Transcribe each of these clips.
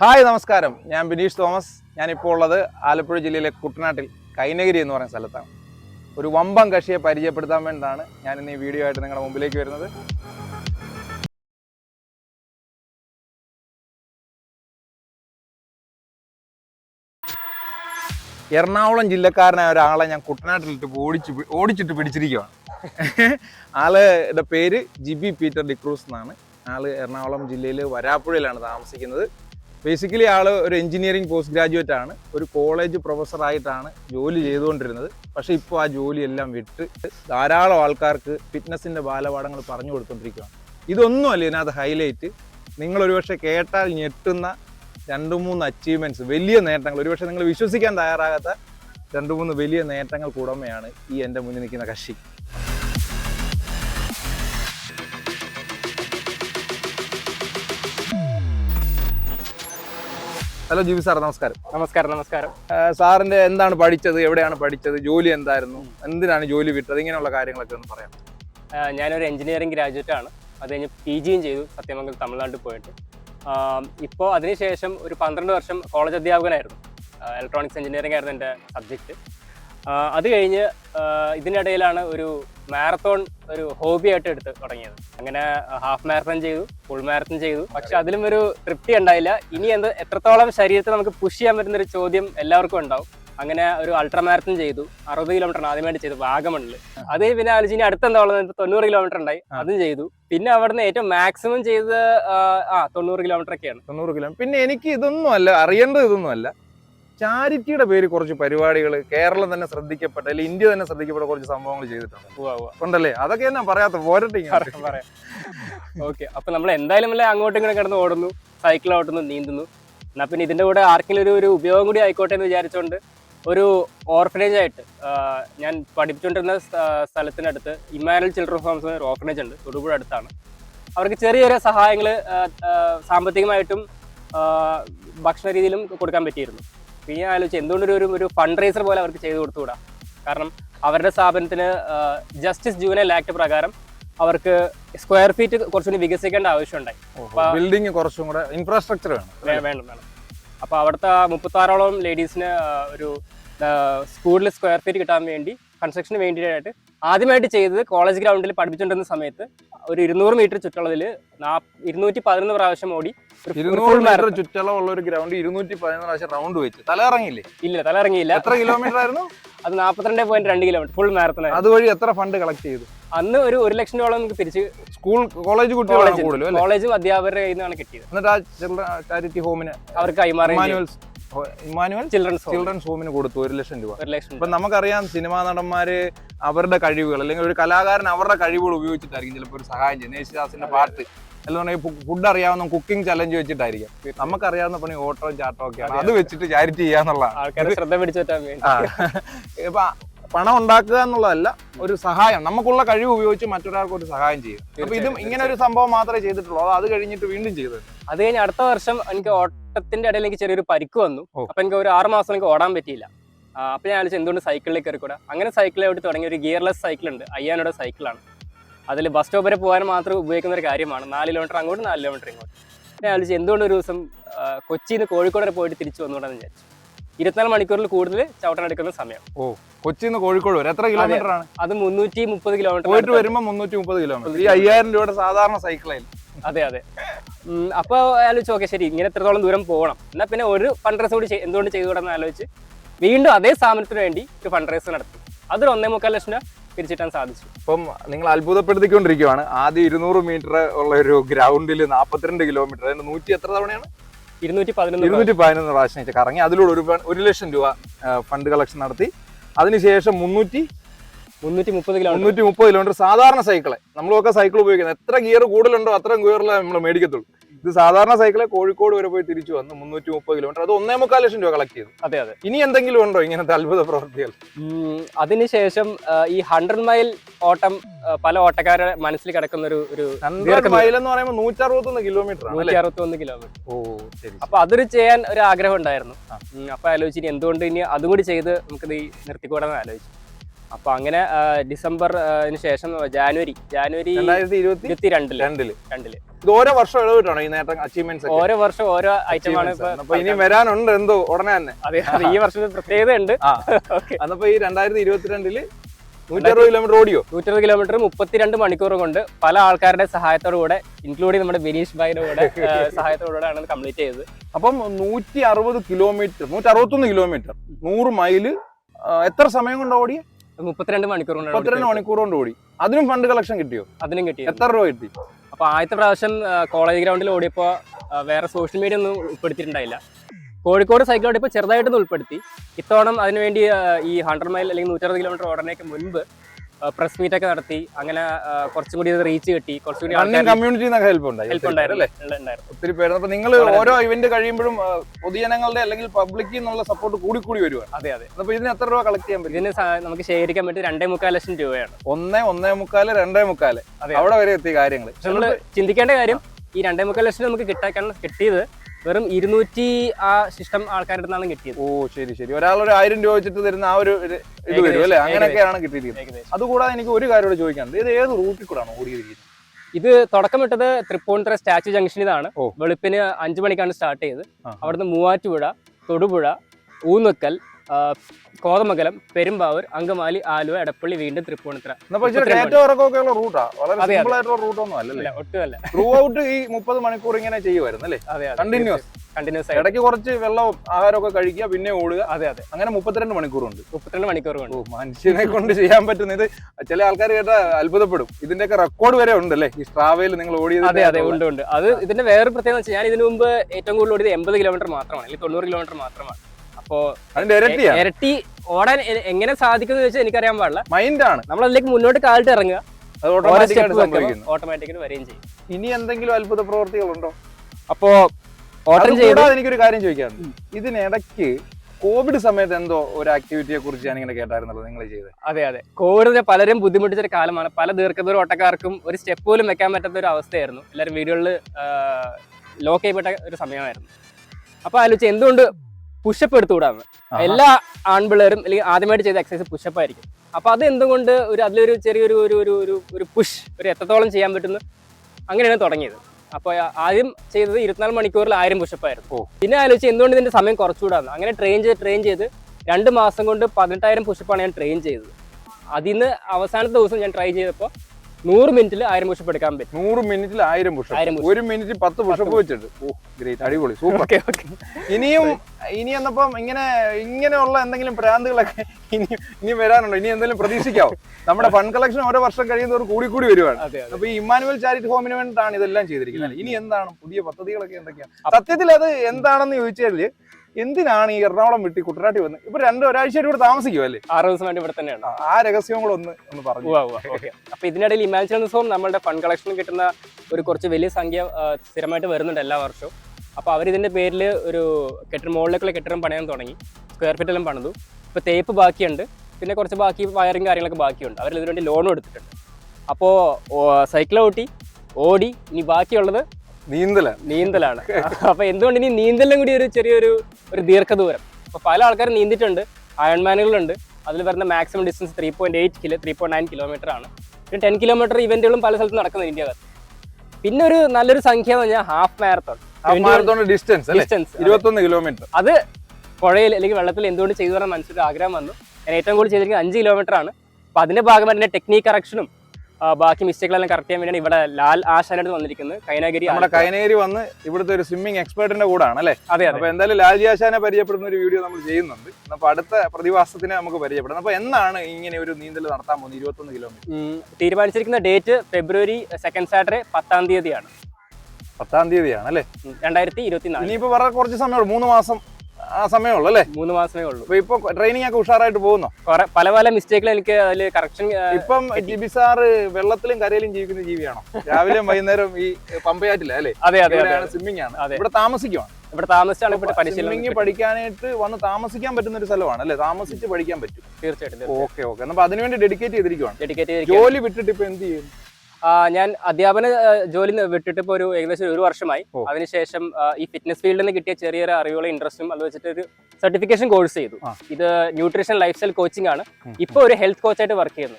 Hi നമസ്കാരം. ഞാൻ Bineesh Thomas. ഞാനിപ്പോൾ ഉള്ളത് ആലപ്പുഴ ജില്ലയിലെ കുട്ടനാട്ടിൽ കൈനഗിരി എന്ന് പറയുന്ന സ്ഥലത്താണ്. ഒരു വമ്പം കക്ഷിയെ പരിചയപ്പെടുത്താൻ വേണ്ടിയിട്ടാണ് ഞാൻ ഇന്ന് ഈ വീഡിയോ ആയിട്ട് നിങ്ങളുടെ മുമ്പിലേക്ക് വരുന്നത്. എറണാകുളം ജില്ലക്കാരനായ ഒരാളെ ഞാൻ കുട്ടനാട്ടിലിട്ട് ഓടിച്ച് ഓടിച്ചിട്ട് പിടിച്ചിരിക്കുകയാണ് ആളുടെ പേര് ജിബി പീറ്റർ ഡിക്രൂസ് എന്നാണ്. ആൾ എറണാകുളം ജില്ലയിൽ വരാപ്പുഴയിലാണ് താമസിക്കുന്നത്. ബേസിക്കലി ആൾ ഒരു എഞ്ചിനീയറിംഗ് പോസ്റ്റ് ഗ്രാജുവേറ്റ് ആണ്. ഒരു കോളേജ് പ്രൊഫസറായിട്ടാണ് ജോലി ചെയ്തുകൊണ്ടിരുന്നത്. പക്ഷെ ഇപ്പോൾ ആ ജോലിയെല്ലാം വിട്ട് ധാരാളം ആൾക്കാർക്ക് ഫിറ്റ്നസിന്റെ ബാലപാഠങ്ങൾ പറഞ്ഞു കൊടുത്തുകൊണ്ടിരിക്കുകയാണ് ഇതൊന്നുമല്ല ഇതിനകത്ത് ഹൈലൈറ്റ് നിങ്ങൾ ഒരുപക്ഷെ കേട്ടാൽ ഞെട്ടുന്ന രണ്ട് മൂന്ന് അച്ചീവ്മെന്റ്സ് വലിയ നേട്ടങ്ങൾ. ഒരുപക്ഷെ നിങ്ങൾ വിശ്വസിക്കാൻ തയ്യാറാകാത്ത രണ്ട് മൂന്ന് വലിയ നേട്ടങ്ങൾ ഉടമയാണ് ഈ എന്റെ മുന്നിൽ നിൽക്കുന്ന കക്ഷി. ഹലോ ജീവി സാർ നമസ്കാരം. നമസ്കാരം നമസ്കാരം. സാറിന്റെ എന്താണ് പഠിച്ചത്? എവിടെയാണ് പഠിച്ചത്? ജോലി എന്തായിരുന്നു? എന്തിനാണ് ജോലി വിട്ടത്? ഇങ്ങനെയുള്ള കാര്യങ്ങളൊക്കെ ഒന്ന് പറയാം. ഞാനൊരു എഞ്ചിനീയറിംഗ് ഗ്രാജുവേറ്റ് ആണ്. അത് കഴിഞ്ഞ് പി ജിയും ചെയ്തു സത്യമംഗലം തമിഴ്നാട്ടിൽ പോയിട്ട്. ഇപ്പോൾ അതിനുശേഷം ഒരു പന്ത്രണ്ട് വർഷം കോളേജ് അധ്യാപകനായിരുന്നു. ഇലക്ട്രോണിക്സ് എഞ്ചിനീയറിംഗ് ആയിരുന്നു എന്റെ സബ്ജക്റ്റ് അത് കഴിഞ്ഞ് ഇതിനിടയിലാണ് ഒരു മാരത്തോൺ ഒരു ഹോബിയായിട്ട് എടുത്ത് തുടങ്ങിയത്. അങ്ങനെ ഹാഫ് മാരത്തൺ ചെയ്തു ഫുൾ മാരത്തൺ ചെയ്തു. പക്ഷെ അതിലും ഒരു തൃപ്തി ഉണ്ടായില്ല. ഇനി എന്ത് എത്രത്തോളം ശരീരത്തെ നമുക്ക് പുഷ് ചെയ്യാൻ പറ്റുന്ന ഒരു ചോദ്യം എല്ലാവർക്കും ഉണ്ടാവും. അങ്ങനെ ഒരു അൾട്രാ മാരത്തൺ ചെയ്തു അറുപത് കിലോമീറ്റർ ആദ്യമായിട്ട് ചെയ്തു വാഗമണിൽ അത് പിന്നെ ആലോചിച്ച് ഇനി അടുത്ത എന്താ ഉള്ളത് തൊണ്ണൂറ് കിലോമീറ്റർ ഉണ്ടായി. അതും ചെയ്തു. പിന്നെ അവിടുന്ന് ഏറ്റവും മാക്സിമം ചെയ്ത് ആ തൊണ്ണൂറ് കിലോമീറ്റർ ഒക്കെയാണ്. തൊണ്ണൂറ് കിലോമീറ്റർ പിന്നെ എനിക്ക് ഇതൊന്നും അല്ല അറിയേണ്ടത് ഇതൊന്നും അല്ല. ചാരിറ്റിയുടെ പേര് കുറച്ച് പരിപാടികൾ കേരളം തന്നെ ശ്രദ്ധിക്കപ്പെട്ട അല്ലെങ്കിൽ ഇന്ത്യ തന്നെ ശ്രദ്ധിക്കപ്പെട്ട കുറച്ച് സംഭവങ്ങൾ ചെയ്തിട്ടുണ്ട്. ഉണ്ടല്ലേ? അതൊക്കെ ഞാൻ പറയാത്ത പോരട്ടെ ഓക്കെ അപ്പൊ നമ്മൾ എന്തായാലും അല്ലേ അങ്ങോട്ടും ഇങ്ങോട്ട് കിടന്ന് ഓടുന്നു സൈക്കിൾ ഓട്ടുന്നു നീന്തുന്നു. എന്നാ പിന്നെ ഇതിന്റെ കൂടെ ആർക്കെങ്കിലും ഒരു ഒരു ഉപയോഗം കൂടി ആയിക്കോട്ടെ എന്ന് വിചാരിച്ചുകൊണ്ട് ഒരു ഓർഫനേജ് ആയിട്ട് ഞാൻ പഠിപ്പിച്ചുകൊണ്ടിരുന്ന സ്ഥ- സ്ഥലത്തിനടുത്ത് ഇമാനൽ ചിൽഡ്രൻ ഹോംസ് ഒരു ഓർഫനേജ് ഉണ്ട് തൊടുപുഴ അടുത്താണ്. അവർക്ക് ചെറിയ ചെറിയ സഹായങ്ങൾ സാമ്പത്തികമായിട്ടും ഭക്ഷണ രീതിയിലും കൊടുക്കാൻ പറ്റിയിരുന്നു. പിന്നെ ഞാൻ ആലോചിച്ചു എന്തുകൊണ്ടൊരു ഒരു ഒരു ഫണ്ട് റേസർ പോലെ അവർക്ക് ചെയ്തു കൊടുത്തുകൂടാ? കാരണം അവരുടെ സ്ഥാപനത്തിന് ജസ്റ്റിസ് ജൂനിയർ ആക്ട് പ്രകാരം അവർക്ക് സ്ക്വയർ ഫീറ്റ് കുറച്ചുകൂടി വികസിക്കേണ്ട ആവശ്യമുണ്ടായി. ബിൽഡിംഗ് കുറച്ചും കൂടെ ഇൻഫ്രാസ്ട്രക്ചർ വേണം വേണം വേണം. അപ്പോൾ അവിടുത്തെ മുപ്പത്താറോളം ലേഡീസിന് ഒരു സ്കൂളിൽ സ്ക്വയർ ഫീറ്റ് കിട്ടാൻ വേണ്ടി കൺസ്ട്രക്ഷന് വേണ്ടിയിട്ട് ആദ്യമായിട്ട് ചെയ്തത് കോളേജ് ഗ്രൗണ്ടിൽ പഠിപ്പിച്ചുകൊണ്ടിരുന്ന സമയത്ത് ഒരു ഇരുന്നൂറ് മീറ്റർ ചുറ്റളവിൽ ഇരുന്നൂറ്റി പതിനൊന്ന് പ്രാവശ്യം ഓടി ഇരുന്നൂറ് മീറ്റർ ചുറ്റളവുള്ള ഒരു ഗ്രൗണ്ട് ഇരുന്നൂറ്റി പതിനൊന്ന് പ്രാവശ്യം റൗണ്ട് വെച്ച്. തല ഇറങ്ങിയില്ലേ ഇല്ല തല ഇറങ്ങിയില്ല എത്ര കിലോമീറ്റർ ആയിരുന്നു? അത് നാൽപ്പത്തിരണ്ട് പോയിന്റ് രണ്ട് കിലോമീറ്റർ ഫുൾ മാരത്തൺ അതുവഴി എത്ര ഫണ്ട് കളക്ട് ചെയ്തു? അന്ന് ഒരു ഒരു ലക്ഷം രൂപ നമുക്ക് തിരിച്ച് സ്കൂൾ കോളേജ് കുട്ടികളാണ് കൂടുതലും കോളേജും അധ്യാപകരുടെ കയ്യിൽ നിന്നാണ് കിട്ടിയത്. എന്നിട്ട് ആ ചാരിറ്റി ഹോമിന് അവർക്ക് കൈമാറി ഇമാനുവൽ ഇമാനുവൽ ചിൽഡ്രൻസ് ചിൽഡ്രൻസ് ഹോമിന് കൊടുത്തു ഒരു ലക്ഷം രൂപ. ഒരു ലക്ഷം ഇപ്പൊ നമുക്കറിയാം സിനിമാ നടന്മാര് അവരുടെ കഴിവുകൾ അല്ലെങ്കിൽ ഒരു കലാകാരൻ അവരുടെ കഴിവുകൾ ഉപയോഗിച്ചിട്ടായിരിക്കും ചിലപ്പോൾ ഒരു സഹായം ചെയ്യുന്നത്. യേശുദാസിന്റെ പാട്ട് അല്ലെങ്കിൽ ഫുഡ് അറിയാവുന്ന കുക്കിംഗ് ചലഞ്ച് വെച്ചിട്ടായിരിക്കും. നമുക്കറിയാവുന്ന പണി ഓട്ടോ ചാട്ടോ ഒക്കെയാണ്. അത് വെച്ചിട്ട് ചാരിറ്റി ചെയ്യാന്നുള്ളതാണ് ശ്രദ്ധ പിടിച്ചു. ഇപ്പൊ പണം ഉണ്ടാക്കുക എന്നുള്ളതല്ല ഒരു സഹായം. നമുക്കുള്ള കഴിവ് ഉപയോഗിച്ച് മറ്റൊരാൾക്ക് ഒരു സഹായം ചെയ്യുക. അപ്പൊ ഇതും ഇങ്ങനെ ഒരു സംഭവം മാത്രമേ ചെയ്തിട്ടുള്ളൂ. അത് അത് കഴിഞ്ഞിട്ട് വീണ്ടും ചെയ്തത്. അത് കഴിഞ്ഞ് അടുത്ത വർഷം എനിക്ക് ഓട്ടത്തിന്റെ ഇടയിൽ എനിക്ക് ചെറിയൊരു പരിക്ക് വന്നു. അപ്പൊ എനിക്ക് ഒരു ആറ് മാസം എനിക്ക് ഓടാൻ പറ്റിയില്ല. അപ്പൊ ഞാൻ ആലോചിച്ചു എന്തുകൊണ്ട് സൈക്കിളിലേക്ക് കയറിക്കൂടാ? അങ്ങനെ സൈക്കിളിലോട്ട് തുടങ്ങിയ ഒരു ഗിയർലെസ് സൈക്കിൾ ഉണ്ട്. അയ്യാനോടെ സൈക്കിളാണ് അതിൽ ബസ് സ്റ്റോപ്പ് വരെ പോകാൻ മാത്രം ഉപയോഗിക്കുന്ന ഒരു കാര്യമാണ്. നാല് കിലോമീറ്റർ അങ്ങോട്ട് നാല് കിലോമീറ്റർ ഇങ്ങോട്ട്. ഞാൻ ആലോചിച്ചു എന്തുകൊണ്ട് ഒരു ദിവസം കൊച്ചിയിൽ നിന്ന് കോഴിക്കോട് വരെ പോയിട്ട് തിരിച്ചു വന്നുകൂടാന്ന് വിചാരിച്ചു. ഇരുപത്തിനാല് മണിക്കൂറിൽ കൂടുതൽ ചവിട്ടാൻ എടുക്കുന്ന സമയം. ഓ കൊച്ചിന്ന് കോഴിക്കോട് വരെ. എത്ര കിലോമീറ്റർ ആണ്? അത് മുന്നൂറ്റി മുപ്പത് കിലോമീറ്റർ പോയിട്ട് വരുമ്പോ മുന്നൂറ്റി മുപ്പത് കിലോമീറ്റർ ഈ അയ്യായിരം രൂപയുടെ സാധാരണ സൈക്കിളിൽ അതെ അതെ. അപ്പോൾ ആലോചിച്ച് ഓക്കെ ശരി ഇങ്ങനെ എത്രത്തോളം ദൂരം പോകണം. എന്നാൽ പിന്നെ ഒരു ഫണ്ട് റേസ് കൂടി എന്തുകൊണ്ട് ചെയ്തു കൂടാന്ന് ആലോചിച്ച് വീണ്ടും അതേ സ്ഥാപനത്തിന് വേണ്ടി ഒരു ഫണ്ട് റേസ് നടത്തി. അതൊരു ഒന്നേ മുക്കാൽ ലക്ഷം രൂപ തിരിച്ചിട്ടാൻ സാധിച്ചു. ഇപ്പം നിങ്ങൾ അത്ഭുതപ്പെടുത്തിക്കൊണ്ടിരിക്കുവാണ്. ആദ്യം ഇരുന്നൂറ് മീറ്റർ ഉള്ള ഒരു ഗ്രൗണ്ടിൽ നാൽപ്പത്തിരണ്ട് കിലോമീറ്റർ അതിന് നൂറ്റി എത്ര തവണയാണ്? ഇരുന്നൂറ്റി പതിനൊന്ന് ഇരുന്നൂറ്റി പതിനൊന്ന് പ്രാവശ്യം കറങ്ങി. അതിലൂടെ ഒരു ഒരു ലക്ഷം രൂപ ഫണ്ട് കളക്ഷൻ നടത്തി. അതിനുശേഷം മുന്നൂറ്റി മുന്നൂറ്റി മുപ്പത് കിലോ മുന്നൂറ്റി മുപ്പത് കിലോമീറ്റർ സാധാരണ സൈക്കിൾ നമ്മളൊക്കെ സൈക്കിൾ ഉപയോഗിക്കുന്നത്. എത്ര ഗിയർ കൂടുതലുണ്ടോ അത്രയും ഗിയറിലെ നമ്മൾ മേടിക്കത്തുള്ളൂ. ഇത് സാധാരണ സൈക്കിളെ കോഴിക്കോട് വരെ പോയി തിരിച്ചു വന്ന് മുന്നൂറ്റി മുപ്പത് കിലോമീറ്റർ അത് ഒന്നേ മുക്കാൽ ലക്ഷം രൂപ കളക്ട് ചെയ്തു. അതെ അതെ. ഇനി എന്തെങ്കിലും ഉണ്ടോ ഇങ്ങനത്തെ അത്ഭുത പ്രവൃത്തികൾ? അതിനുശേഷം ഈ ഹൺഡ്രഡ് മൈൽ ഓട്ടം പല ഓട്ടക്കാരുടെ മനസ്സിൽ കിടക്കുന്ന ഒരു ഒരു മൈൽ എന്ന് പറയുമ്പോൾ നൂറ്റി അറുപത്തൊന്ന് കിലോമീറ്റർ ആണ് നൂറ്റി അല്ലേ അറുപത്തി ഒന്ന് കിലോമീറ്റർ ഓ ശരി അപ്പൊ അതൊരു ചെയ്യാൻ ഒരു ആഗ്രഹം ഉണ്ടായിരുന്നു. അപ്പൊ ആലോചിച്ചിനി എന്തുകൊണ്ട് ഇനി അതും കൂടി ചെയ്ത് നമുക്ക് ഈ നിർത്തിക്കൂടാന്ന് ആലോചിച്ചു. അപ്പൊ അങ്ങനെ ഡിസംബറിന് ശേഷം ജാനുവരി ജാനുവരി ഇരുപത്തി രണ്ടിൽ രണ്ടിൽ. രണ്ടിൽ. ഇത് ഓരോ വർഷം ഇടവിട്ടാണോ ഈ നേട്ടം അച്ചീവ്മെന്റ്സ് ഓരോ വർഷം ഓരോ ഐറ്റം ആണ് ഇപ്പൊ അപ്പൊ ഇനി വരാനുണ്ട് എന്തോ ഉടനെ തന്നെ. അതെ ഈ വർഷം പ്രത്യേകത ഉണ്ട് അന്നപ്പോ ഈ രണ്ടായിരത്തി ഇരുപത്തിരണ്ടിൽ നൂറ്ററുപത് കിലോമീറ്റർ ഓടിയോ? നൂറ്ററുപത് കിലോമീറ്റർ മുപ്പത്തിരണ്ട് മണിക്കൂർ കൊണ്ട് പല ആൾക്കാരുടെ സഹായത്തോടു കൂടെ ഇൻക്ലൂഡിങ് നമ്മുടെ ബിനീഷ് ഭായിയുടെ കൂടെ സഹായത്തോടുകൂടെ ആണ് കംപ്ലീറ്റ് ചെയ്തത്. അപ്പം നൂറ്റി അറുപത് കിലോമീറ്റർ നൂറ്റി അറുപത്തൊന്ന് കിലോമീറ്റർ നൂറ് മൈൽ എത്ര സമയം കൊണ്ട് ഓടി മുപ്പത്തിരണ്ട് മണിക്കൂർ കൊണ്ട് മുപ്പത്തിരണ്ട് മണിക്കൂർ കൊണ്ട് ഓടി. അതിനും ഫണ്ട് കളക്ഷൻ കിട്ടിയോ? അതിനും കിട്ടിയോ എത്ര രൂപ കിട്ടി? അപ്പൊ ആദ്യത്തെ പ്രാവശ്യം കോളേജ് ഗ്രൗണ്ടിൽ ഓടിയപ്പോൾ വേറെ സോഷ്യൽ മീഡിയ ഒന്നും ഉൾപ്പെടുത്തിയിട്ടുണ്ടായില്ല. കോഴിക്കോട് സൈക്കിൾ ഓടിയപ്പോൾ ചെറുതായിട്ടൊന്ന് ഉൾപ്പെടുത്തി. ഇത്തവണ അതിനുവേണ്ടി ഈ ഹൺഡ്രഡ് മൈൽ അല്ലെങ്കിൽ നൂറ്ററുപത് കിലോമീറ്റർ ഓടാനേക്ക് മുൻപ് പ്രസ് മീറ്റ് ഒക്കെ നടത്തി അങ്ങനെ കുറച്ചും കൂടി റീച്ച് കിട്ടി. കുറച്ചും കൂടി കമ്മ്യൂണിറ്റി ഹെൽപ്പ് ഉണ്ടായി. ഹെൽപ്പ് ഉണ്ടായിരുന്നു. ഒത്തിരി പേര്. നിങ്ങൾ ഓരോ ഇവന്റ് കഴിയുമ്പോഴും പൊതുജനങ്ങളുടെ അല്ലെങ്കിൽ പബ്ലിക്കിൽ നിന്നുള്ള സപ്പോർട്ട് കൂടി കൂടി വരുവാണ്. അതെ അതെ. അപ്പൊ ഇതിന് എത്ര രൂപ കളക്ട് ചെയ്യാൻ പറ്റും? ഇതിന് നമുക്ക് ശേഖരിക്കാൻ പറ്റും രണ്ടേ മുക്കാൽ ലക്ഷം രൂപയാണ്. ഒന്നേ ഒന്നേ മുക്കാൽ രണ്ടേ മുക്കാൽ. അതെ. അവിടെ വരെ എത്തിയ കാര്യങ്ങൾ നമ്മൾ ചിന്തിക്കേണ്ട കാര്യം ഈ രണ്ടേ മുക്കാൽ ലക്ഷം നമുക്ക് കിട്ടാൻ കിട്ടിയത്. വെറും ഇരുന്നൂറ്റി ആ സിസ്റ്റം ആൾക്കാരുടെ നിന്നാണ് കിട്ടിയത്. ഓ ശരി ശരി. ഒരാൾ ഒരു ആയിരം രൂപ വെച്ചിട്ട് തരുന്ന ആ ഒരു ഇത് വരും അല്ലേ? അങ്ങനെയൊക്കെയാണ് കിട്ടിയിരിക്കുന്നത്. അതുകൂടാതെ എനിക്ക് ഒരു കാര്യം കൂടെ ചോദിക്കാനുണ്ട്. ഇത് ഏത് റൂട്ടിൽ കൂടാണ് ഓടിയിരിക്കുന്നത്? ഇത് തുടക്കമിട്ടത് തൃപ്പൂണിത്തുറ സ്റ്റാച്യു ജംഗ്ഷനിലാണ്. വെളുപ്പിന് അഞ്ചു മണിക്കാണ് സ്റ്റാർട്ട് ചെയ്ത്. അവിടുന്ന് മൂവാറ്റുപുഴ തൊടുപുഴ ഊന്നുക്കൽ കോതമംഗലം പെരുമ്പാവൂർ അങ്കമാലി ആലുവ എടപ്പള്ളി വീണ്ടും തൃപ്പൂണിത്തുറ. അല്ല ഒട്ടുമല്ല ത്രൂ ഔട്ട് ഈ മുപ്പത് മണിക്കൂർ ഇങ്ങനെ ചെയ്യുമായിരുന്നു അല്ലേ? അതെ അതെ. കണ്ടിന്യൂസ് കണ്ടിന്യൂസ് ആയിട്ട്. ഇടയ്ക്ക് കുറച്ച് വെള്ളവും ആഹാരമൊക്കെ കഴിക്കുക പിന്നെ ഓടുക. അതെ അതെ. അങ്ങനെ മുപ്പത്തിരണ്ട് മണിക്കൂറുണ്ട്. മുപ്പത്തിരണ്ട് മണിക്കൂർ കൊണ്ട് മനുഷ്യനെ കൊണ്ട് ചെയ്യാൻ പറ്റുന്ന ഇത് ചില ആൾക്കാർ കേട്ടാൽ അത്ഭുതപ്പെടും. ഇതിന്റെയൊക്കെ റെക്കോർഡ് വരെ ഉണ്ടല്ലേ ഈ സ്ട്രാവയിൽ നിങ്ങൾ ഓടിയത് അതെ അതെ ഉണ്ട് ഉണ്ട്. അത് ഇതിന്റെ വേറെ പ്രത്യേകത ഞാൻ ഇതിനു മുമ്പ് ഏറ്റവും കൂടുതൽ ഓടിയത് എൺപത് കിലോമീറ്റർ മാത്രമാണ് അല്ലെങ്കിൽ തൊണ്ണൂറ് കിലോമീറ്റർ മാത്രമാണ്. അപ്പോ ഇരട്ടി ഓടാൻ എങ്ങനെ സാധിക്കുന്നു വെച്ചാൽ എനിക്കറിയാൻ പാടില്ല. മൈൻഡാണ് നമ്മൾ അതിലേക്ക് മുന്നോട്ട് കാലിട്ട് ഇറങ്ങുക. ഓട്ടോമാറ്റിക്കലി വരികയും ചെയ്യും. ഇനി എന്തെങ്കിലും അത്ഭുത പ്രവർത്തികളുണ്ടോ അപ്പോ ഓട്ടം ചെയ്ത് എനിക്കൊരു കാര്യം ചോദിക്കാറുണ്ട് ഇതിനിടയ്ക്ക് കോവിഡ് സമയത്ത് എന്തോ ഒരു ആക്ടിവിറ്റിയെ കുറിച്ച് ഞാൻ ഇങ്ങനെ കേട്ടായിരുന്നല്ലോ നിങ്ങൾ ചെയ്തത്. അതെ അതെ. കോവിഡിനെ പലരും ബുദ്ധിമുട്ടിച്ച ഒരു കാലമാണ്. പല ദീർഘദൂര ഓട്ടക്കാർക്കും ഒരു സ്റ്റെപ്പ് പോലും വെക്കാൻ പറ്റാത്ത ഒരു അവസ്ഥയായിരുന്നു. എല്ലാവരും വീടുകളിൽ ലോക്ക് ചെയ്യപ്പെട്ട ഒരു സമയമായിരുന്നു. അപ്പൊ ആലോചിച്ച് എന്തുകൊണ്ട് പുഷപ്പ് എടുത്തുകൂടാന്ന് എല്ലാ ആൺപിള്ളേരും അല്ലെങ്കിൽ ആദ്യമായിട്ട് ചെയ്ത എക്സസൈസ് പുഷപ്പ് ആയിരിക്കും. അപ്പൊ അത് എന്തുകൊണ്ട് ഒരു അതിലൊരു ചെറിയൊരു ഒരു ഒരു ഒരു ഒരു പുഷ് ഒരു എത്രത്തോളം ചെയ്യാൻ പറ്റുന്നു അങ്ങനെയാണ് തുടങ്ങിയത്. അപ്പോൾ ആദ്യം ചെയ്തത് ഇരുപത്തിനാല് മണിക്കൂറിൽ ആയിരം പുഷപ്പ് ആയിരുന്നു. പിന്നെ ആലോചിച്ച് എന്തുകൊണ്ട് ഇതിന്റെ സമയം കുറച്ചുകൂടാന്ന്. അങ്ങനെ ട്രെയിൻ ചെയ്ത് ട്രെയിൻ ചെയ്ത് രണ്ട് മാസം കൊണ്ട് പതിനെട്ടായിരം പുഷപ്പാണ് ഞാൻ ട്രെയിൻ ചെയ്തത്. അതിന്ന് അവസാനത്തെ ദിവസം ഞാൻ ട്രൈ ചെയ്തപ്പോൾ നൂറ് മിനിറ്റിൽ ആയിരം പുഷപ്പ് എടുക്കാൻ പറ്റും. നൂറ് മിനിറ്റിൽ ആയിരം പുഷപ്പ്. ഒരു മിനിറ്റ് പത്ത് പുഷപ്പ് വെച്ചിട്ട്. Oh great. അടിപൊളി. സൂപ്പർ. Okay okay. ഇനിയും ഇനി എന്നപ്പം ഇങ്ങനെ ഇങ്ങനെയുള്ള എന്തെങ്കിലും പ്രാന്തുകളൊക്കെ ഇനി ഇനി വരാനുണ്ടോ? ഇനി എന്തെങ്കിലും പ്രതീക്ഷിക്കാവോ? നമ്മുടെ ഫണ്ട് കളക്ഷൻ ഓരോ വർഷം കഴിയുന്നവർ കൂടി കൂടി വരുവാണ്. അപ്പൊ ഈ ഇമ്മാനുവൽ ചാരിറ്റി ഹോമിന് വേണ്ടിയിട്ടാണ് ഇതെല്ലാം ചെയ്തിരിക്കുന്നത്. ഇനി എന്താണ്? പുതിയ പദ്ധതികളൊക്കെ എന്തൊക്കെയാണ്? സത്യത്തിൽ അത് എന്താണെന്ന് ചോദിച്ചാൽ എന്തിനാണ് ഈ എറണാകുളം വിട്ടി കുട്ടനാട്ടി വന്ന്? ഇപ്പൊ രണ്ട് ഒരാഴ്ചയായിട്ട് ഇവിടെ താമസിക്കും അല്ലേ? ആറ് ദിവസം വേണ്ടി ഇവിടെ തന്നെയാണ്. ആ- രഹസ്യം കൂടെ ഒന്ന് ഒന്ന് പറഞ്ഞു അപ്പൊ ഇതിനിടയിൽ ഇമാജിൻ ദിവസവും നമ്മുടെ ഫണ്ട് കളക്ഷനിൽ കിട്ടുന്ന ഒരു കുറച്ച് വലിയ സംഖ്യ സ്ഥിരമായിട്ട് വരുന്നുണ്ട് എല്ലാ വർഷവും. അപ്പൊ അവർ ഇതിന്റെ പേരിൽ ഒരു കെട്ടിടം മുകളിലേക്കുള്ള കെട്ടിടം പണിയാൻ തുടങ്ങി. സ്ക്വയർ ഫീറ്റ് എല്ലാം പണിതു. ഇപ്പൊ തേപ്പ് ബാക്കിയുണ്ട്. പിന്നെ കുറച്ച് ബാക്കി വയറും കാര്യങ്ങളൊക്കെ ബാക്കിയുണ്ട്. അവർ ഇതിനു വേണ്ടി ലോണും എടുത്തിട്ടുണ്ട്. അപ്പോൾ സൈക്കിൾ ഓട്ടി ഓടി ഇനി ബാക്കിയുള്ളത് നീന്തല നീന്തലാണ്. അപ്പൊ എന്തുകൊണ്ട് ഇനി നീന്തലിനും കൂടി ഒരു ചെറിയൊരു ഒരു ദീർഘദൂരം? അപ്പൊ പല ആൾക്കാരും നീന്തിട്ടുണ്ട് അയൺമാനുകളുണ്ട്. അതിൽ വരുന്ന maximum distance three point eight kilo three point nine kilometre ആണ്. പിന്നെ ടെൻ കിലോമീറ്റർ ഇവന്റുകളും പല സ്ഥലത്തും നടക്കുന്നത് ഇന്ത്യക്കകത്ത് പിന്നെ ഒരു നല്ലൊരു സംഖ്യ എന്ന് പറഞ്ഞാൽ half marathon marathon distance distance ഇരുപത്തൊന്ന് കിലോമീറ്റർ അത് പുഴയിൽ അല്ലെങ്കിൽ വെള്ളത്തിൽ എന്തുകൊണ്ട് ചെയ്തു തരാൻ മനസ്സിലൊരു ആഗ്രഹം വന്നു. ഞാൻ ഏറ്റവും കൂടുതൽ ചെയ്തിരിക്കുന്നത് അഞ്ച് കിലോമീറ്റർ ആണ്. അപ്പൊ അതിന്റെ ഭാഗമായിട്ട് ടെക്നിക്ക് ടെക്നിക് കറക്ഷനും ബാക്കി മിസ്റ്റേക്കുകളെല്ലാം കറക്റ്റ് ചെയ്യാൻ വേണ്ടിയാണ് ഇവിടെ ലാൽ ആശാനായിട്ട് വന്നിരിക്കുന്നത്. കൈനഗിരി നമ്മുടെ കൈനഗിരി വന്ന് ഇവിടുത്തെ ഒരു സ്വിമ്മിംഗ് എക്സ്പേർട്ടിന്റെ കൂടാണ് അല്ലേ? അതെ അപ്പൊ എന്തായാലും ലാൽജി ആശാനെ പരിചയപ്പെടുന്ന ഒരു വീഡിയോ നമ്മൾ ചെയ്യുന്നുണ്ട്. അപ്പൊ അടുത്ത പ്രതിഭാസത്തിനെ നമുക്ക് പരിചയപ്പെടാം അപ്പൊ എന്നാണ് ഇങ്ങനെ ഒരു നീന്തൽ നടത്താൻ പോകുന്നത് ഇരുപത്തൊന്ന് കിലോമീറ്റർ തീരുമാനിച്ചിരിക്കുന്ന ഡേറ്റ് ഫെബ്രുവരി സെക്കൻഡ് സാറ്റർഡേ പത്താം തീയതിയാണ്. പത്താം തീയതിയാണ് അല്ലേ? രണ്ടായിരത്തി ഇരുപത്തിനാല്. ഇനിയിപ്പോ വേറെ കുറച്ച് സമയമുള്ളൂ. മൂന്ന് മാസം ആ സമയമുള്ളൂ അല്ലേ മൂന്ന് മാസമേ ഉള്ളൂ. ഇപ്പൊ ട്രെയിനിങ് ഒക്കെ ഉഷാറായിട്ട് പോകുന്നു? പല പല മിസ്റ്റേക്കുകൾ എനിക്ക് അതിൽ കറക്ഷൻ ഇപ്പം ജിബി സാറ് വെള്ളത്തിലും കരയിലും ജീവിക്കുന്ന ജീവിയാണോ? രാവിലെ വൈകുന്നേരം ഈ പമ്പയാറ്റില്ല അല്ലേ? അതെ അതെ സ്വിമ്മിംഗ് ആണ്. ഇവിടെ താമസിക്കുവാണ്. ഇവിടെ താമസിച്ചാണ് ഇവിടെ പരിശീലനം പഠിക്കാനായിട്ട് വന്ന് താമസിക്കാൻ പറ്റുന്ന ഒരു സ്ഥലമാണ് അല്ലേ? താമസിച്ച് പഠിക്കാൻ പറ്റും. തീർച്ചയായിട്ടും ഓക്കെ ഓക്കെ. അപ്പൊ അതിനുവേണ്ടി ഡെഡിക്കേറ്റ് ചെയ്തിരിക്കുവാണ്. ജോലി വിട്ടിട്ട് ഇപ്പൊ എന്ത് ചെയ്യും? ഞാൻ അധ്യാപന ജോലി വിട്ടിട്ട് ഇപ്പോൾ ഒരു ഏകദേശം ഒരു വർഷമായി. അതിനുശേഷം ഈ ഫിറ്റ്നസ് ഫീൽഡിൽ നിന്ന് കിട്ടിയ ചെറിയൊരു അറിവുള്ള ഇൻട്രസ്റ്റും അത് വെച്ചിട്ട് ഒരു സർട്ടിഫിക്കേഷൻ കോഴ്സ് ചെയ്തു. ഇത് ന്യൂട്രീഷൻ ലൈഫ് സ്റ്റൈൽ കോച്ചിങ് ആണ്. ഇപ്പോൾ ഒരു ഹെൽത്ത് കോച്ചായിട്ട് വർക്ക് ചെയ്യുന്നു.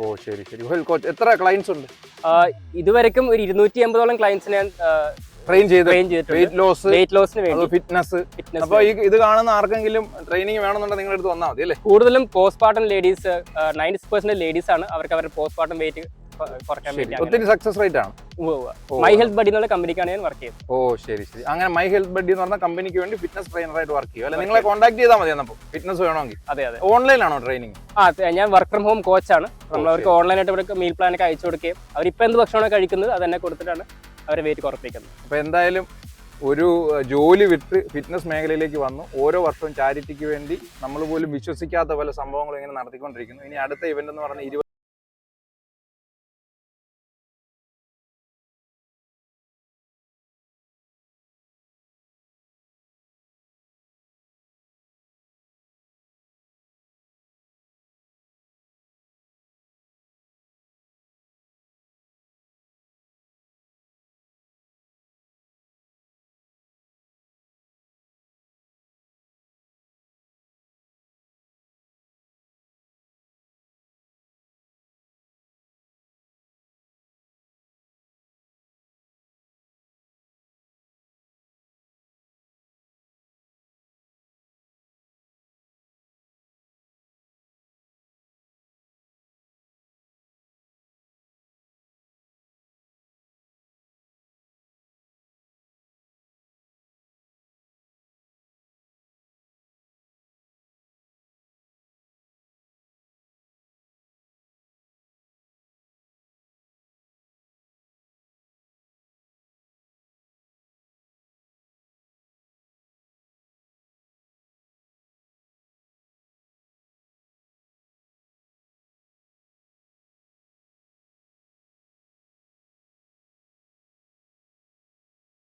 ഓ ശരി ശരി. ഹെൽത്ത് കോച്ച് എത്ര ക്ലയൻസ് ഉണ്ട്? ഇതുവരെക്കും ഒരു ഇരുന്നൂറ്റി എൺപതോളം ക്ലയൻസ് ഞാൻ ട്രെയിൻ ചെയ്ത് വെയിറ്റ് ലോസ് വെയിറ്റ് ലോസിന് വേണ്ടി. ഫിറ്റ്നസ് ഫിറ്റ്നസ് അപ്പോൾ ഈ ഇത് കാണുന്ന ആർക്കെങ്കിലും ട്രെയിനിങ് വേണമെന്നുണ്ടെങ്കിൽ നിങ്ങളുടെ അടുത്ത് വന്നാൽ മതി അല്ലേ? കൂടുതലും postpartum ladies ninety percent ladies ആണ്. അവർക്ക് അവരുടെ പോസ്റ്റ് പാർട്ടം വെയിറ്റ് വേണ്ടി. ഒത്തിരി സക്സസ് റേറ്റ് ആണ്. മൈ ഹെൽത്ത് ബഡി എന്നുള്ള കമ്പനിക്കാണ് ഞാൻ വർക്ക് ചെയ്യുന്നത് ഓ ശരി ശരി. അങ്ങനെ മൈ ഹെൽത്ത് ബഡി എന്ന് പറഞ്ഞ കമ്പനിക്ക് വേണ്ടി ഫിറ്റ്നസ് ട്രെയിനർ ആയിട്ട് വർക്ക് ചെയ്യും അല്ലെ? നിങ്ങളെ കോൺടാക്ട് ചെയ്താൽ മതി എന്നപ്പോ ഫിറ്റ്നസ് വേണമെങ്കിൽ. അതെ അതെ. ഓൺലൈനാണോ ട്രെയിനിങ് ആ ഞാൻ വർക്ക് ഫ്രം ഹോം കോച്ച് ആണ്. നമ്മൾ അവർക്ക് ഓൺലൈൻ ഓൺലൈനായിട്ട് അവർക്ക് മീൽ പ്ലാൻ ഒക്കെ അയച്ചു കൊടുക്കുകയും അവർ ഇപ്പം എന്ത് ഭക്ഷണമാണ് കഴിക്കുന്നത് അത് തന്നെ കൊടുത്തിട്ടാണ് അവരെ വെയിറ്റ് കുറപ്പിക്കുന്നത്. അപ്പൊ എന്തായാലും ഒരു ജോലി വിട്ട് ഫിറ്റ്നസ് മേഖലയിലേക്ക് വന്നു. ഓരോ വർഷവും ചാരിറ്റിക്ക് വേണ്ടി നമ്മൾ പോലും വിശ്വസിക്കാത്ത പല സംഭവങ്ങളും ഇങ്ങനെ നടത്തിക്കൊണ്ടിരിക്കുന്നു. ഇനി അടുത്ത ഇവന്റ് എന്ന് പറഞ്ഞാൽ ഇരുപത്